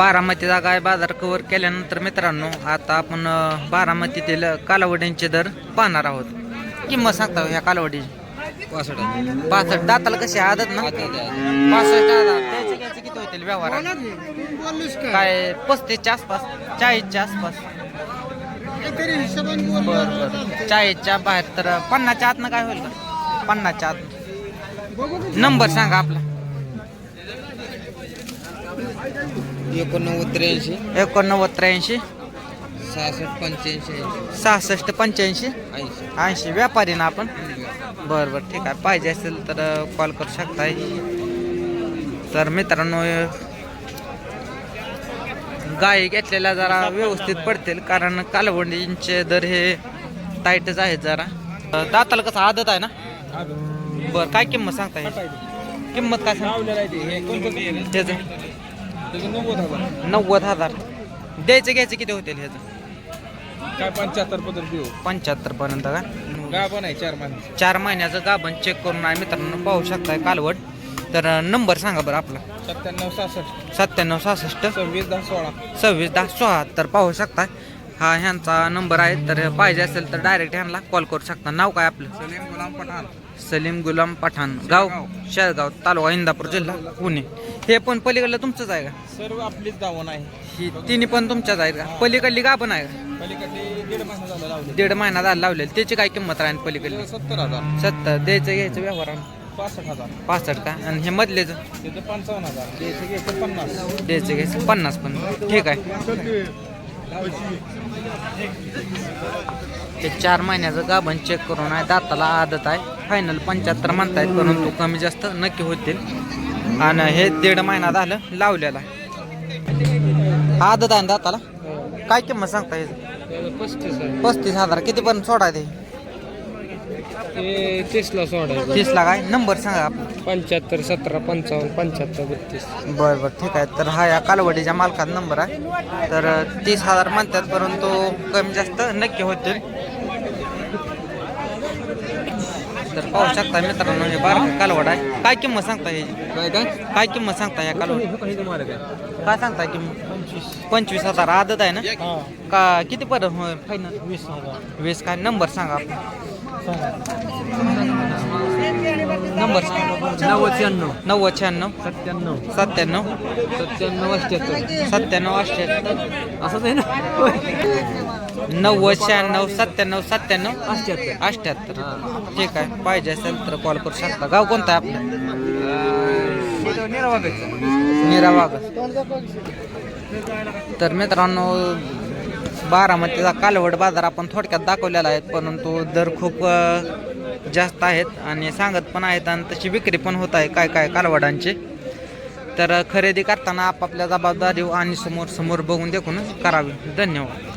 बारामतीचा गाय बाजार कव्हर केल्यानंतर मित्रांनो आता आपण बारामतीतील कालावडींचे दर पाहणार आहोत. किंमत सांगता ह्या कालावडीची पासष्ट. दाताला कशी आदत ना? पासष्ट किती होतील व्यवहार? काय पस्तीसच्या आसपास? चाळीसच्या आसपास? बरं. चाळीसच्या बाहेर. तर पन्नासच्या आतनं काय होईल का? पन्नासच्या आत. नंबर सांगा आपला. एकोणनव्वद त्र्याऐंशी. एकोणनव्वद त्र्याऐंशी. सहासष्ट पंच्याऐंशी. ऐंशी सहासष्ट पंच्याऐंशी. ऐंशी. ऐंशी. व्यापारी ना आपण? बरं बरं ठीक आहे. पाहिजे असेल तर कॉल करू शकताय तर मित्रांनो गाय घेतलेल्या जरा व्यवस्थित पडतील कारण कालवडींचे दर हे टाईटच आहेत जरा. दाताला कसं आदत आहे ना? बरं काय किंमत सांगता येईल? किंमत काय सांगता त्याचं. नव्वद हजार? द्यायचं घ्यायचं किती होतील ह्याचं? काय पंच्याहत्तर पद्धत देऊ? पंच्याहत्तर पर्यंत का? गाय पण आहे चार माणसं चार महिन्याचं गाभण चेक करून आहे मित्रांनो पाहू शकताय कालवड. तर नंबर सांगा बरं आपला. सत्त्याण्णव सहासष्ट. सत्त्याण्णव सहासष्ट. सव्वीस दहा सोळा. सव्वीस दहा सोळा. तर पाहू शकता हा ह्यांचा नंबर आहे तर पाहिजे असेल तर डायरेक्ट ह्यांना कॉल करू शकता. नाव काय आपलं? सलीम गुलाम पठाण. सलीम गुलाम पठाण. गाव? शेळगाव तालुका इंदापूर जिल्हा पुणे. हे पण पलीकडलं तुमचंच आहे का? सर्व आपलीच दावण आहे ही तिन्ही पण तुमच्याच आहेत का? पलीकडली गाभण आहे का? पलीकडे दीड महिना झाला लावले दीड महिना झाला लावलेली. त्याची काय किंमत राहील पलीकडली? सत्तर हजार. सत्तर. द्यायचं घ्यायचं व्यवहारानं पासष्ट हजार. पासष्ट का? आणि हे मधलेच? तिथं पंचावन्न हजार. घ्यायचं घ्यायचं पन्नास. द्यायचं घ्यायचं पन्नास पण. ठीक आहे. ते चार महिन्याचं गाभण चेक करून आहे. दाताला आदत आहे. फायनल पंच्याहत्तर म्हणतायत परंतु कमी जास्त नक्की होतील. आणि हे दीड महिना झालं लावलेला आदत आहे ना दाताला? काय किंमत सांगता पस्तीस हजार. किती पण सोडा ते तीसला सोडायचं तीसला काय? नंबर सांगा पंच्याहत्तर सतरा पंचावन्न पंच्याहत्तर बत्तीस. बरं बरं ठीक आहे. तर हा या कालवडीच्या मालकाचा नंबर आहे. तर तीस हजार म्हणतात परंतु कमी जास्त नक्की होतील. तर पाहू शकता मित्रांनो हे बारा कालवड आहे. काय किंमत सांगता ह्याची काय काय? काय किंमत सांगता या कालवड? काय? सांगता किंमत? पंचवीस. हजार आदत आहे ना? का किती पर्यंत फायनल वीस हजार. वीस काय? नंबर सांगा नंबर? नव्वद शहाण्णव. नव्वद शहाण्णव. सत्त्याण्णव. सत्त्याण्णव. सत्त्याण्णव अठ्ठ्याहत्तर. सत्त्याण्णव अठ्ठ्याहत्तर. असंच आहे ना? नव्वद शहाण्णव सत्त्याण्णव सत्त्याण्णव अठ्ठ्याहत्तर. अठ्ठ्याहत्तर. ठीक आहे पाहिजे असेल तर कॉल करू शकता. गाव कोणतं आहे आपलं? निरावाग तर मित्रांनो बारामतीचा कालवड बाजार आपण थोडक्यात दाखवलेला आहे परंतु दर खूप जास्त आहेत आणि सांगत पण आहेत आणि तशी विक्री पण होत आहे काय काय कालवडांची. तर खरेदी करताना आपापल्या जबाबदारी आणि समोर समोर बघून देखून करावी. धन्यवाद.